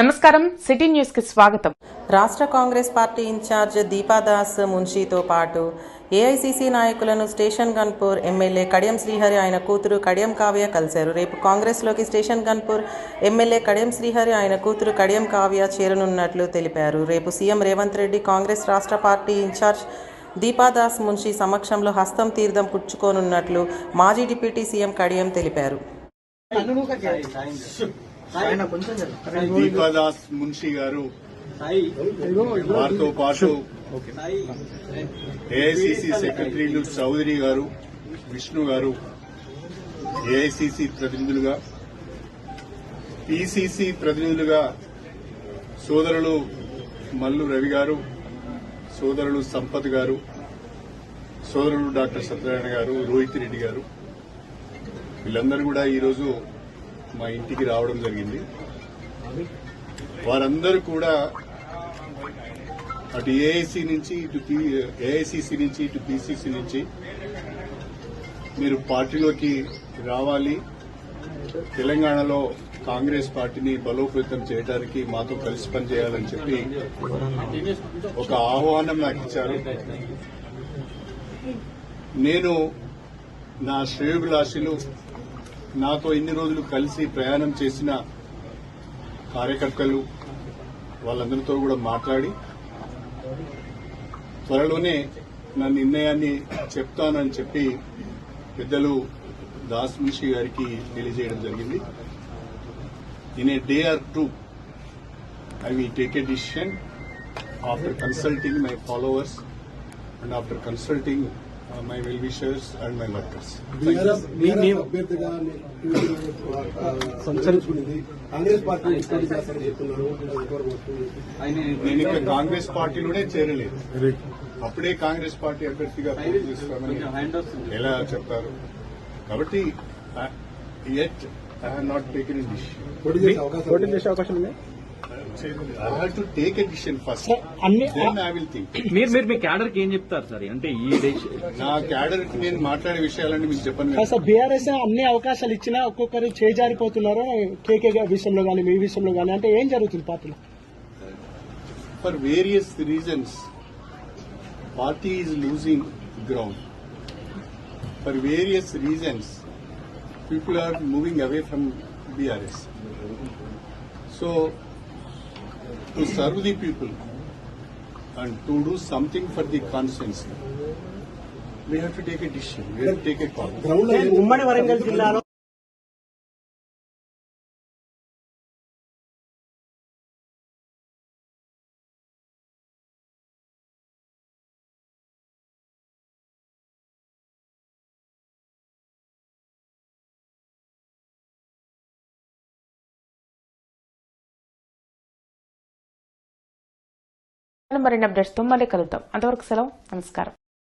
నమస్కారం సిటీ న్యూస్కి స్వాగతం. రాష్ట్ర కాంగ్రెస్ పార్టీ ఇన్ఛార్జ్ దీపాదాస్ మున్షీతో పాటు ఏఐసీసీ నాయకులను స్టేషన్ గన్పూర్ ఎమ్మెల్యే కడియం శ్రీహరి ఆయన కూతురు కడియం కావ్య కలిశారు. రేపు కాంగ్రెస్లోకి స్టేషన్ గన్పూర్ ఎమ్మెల్యే కడియం శ్రీహరి ఆయన కూతురు కడియం కావ్య చేరనున్నట్లు తెలిపారు. రేపు సీఎం రేవంత్ రెడ్డి కాంగ్రెస్ రాష్ట్ర పార్టీ ఇన్ఛార్జ్ దీపాదాస్ మున్షి సమక్షంలో హస్తం తీర్థం పుచ్చుకోనున్నట్లు మాజీ డిప్యూటీ సీఎం కడియం తెలిపారు. దీపాదాస్ మున్షి గారు. వారితో పాటు ఏఐసిసి సెక్రటరీలు చౌదరి గారు విష్ణు గారు ఏఐసిసి ప్రతినిధులుగా పిసిసి ప్రతినిధులుగా సోదరులు మల్లు రవి గారు సోదరులు సంపత్ గారు సోదరులు డాక్టర్ సత్యనారాయణ గారు రోహిత్ రెడ్డి గారు. వీళ్ళందరూ కూడా ఈరోజు మా ఇంటికి రావడం జరిగింది. వారందరూ కూడా అటు ఏఐసి నుంచి ఇటు ఏఐసిసి నుంచి ఇటు పిసిసి నుంచి మీరు పార్టీలోకి రావాలి. తెలంగాణలో కాంగ్రెస్ పార్టీని బలోపేతం చేయడానికి మాతో కలిసి పనిచేయాలని చెప్పి ఒక ఆహ్వానం నాకు ఇచ్చారు. నేను నా శ్రేయోభిలాషులు నాతో ఇన్ని రోజులు కలిసి ప్రయాణం చేసిన కార్యకర్తలు వాళ్ళందరితో కూడా మాట్లాడి త్వరలోనే నా నిర్ణయాన్ని చెప్తానని చెప్పి పెద్దలు దాస్ మున్షి గారికి తెలియజేయడం జరిగింది. In a day or two I will take a decision after consulting my followers and after consulting my well wishers and my workers అభ్యర్థిగా సంచరించుకునేది కాంగ్రెస్ పార్టీ పోటీ చేస్తారని చెప్తున్నారు? నేను ఇక్కడ కాంగ్రెస్ పార్టీలోనే చేరలేదు. అప్పుడే కాంగ్రెస్ పార్టీ అభ్యర్థిగా ఎలా చెప్తారు కాబట్టి at I have not taken పోటీ చేసే అవకాశం ఉంది? మీరు మీరు మీ క్యాడర్కి ఏం చెప్తారు సార్ అంటే ఈ నా క్యాడర్కి నేను మాట్లాడే విషయాలన్నీ మీకు చెప్పను కదా. సార్ బీఆర్ఎస్ అన్ని అవకాశాలు ఇచ్చినా ఒక్కొక్కరు చేజారిపోతున్నారు కేకే విషయంలో కానీ మీ విషయంలో కానీ అంటే ఏం జరుగుతుంది పార్టీలో for various reasons, party is losing ground. For various reasons, people are moving away from BRS. So, to serve the people and to do something for the constituency, we have to take a decision. We have to take a call. Ground లో ఏం- ఉమ్మడి వరంగల్ జిల్లాలో మరిన్ని అప్డేట్స్తో మళ్ళీ కలుద్దాం. అంతవరకు సెలవు. నమస్కారం.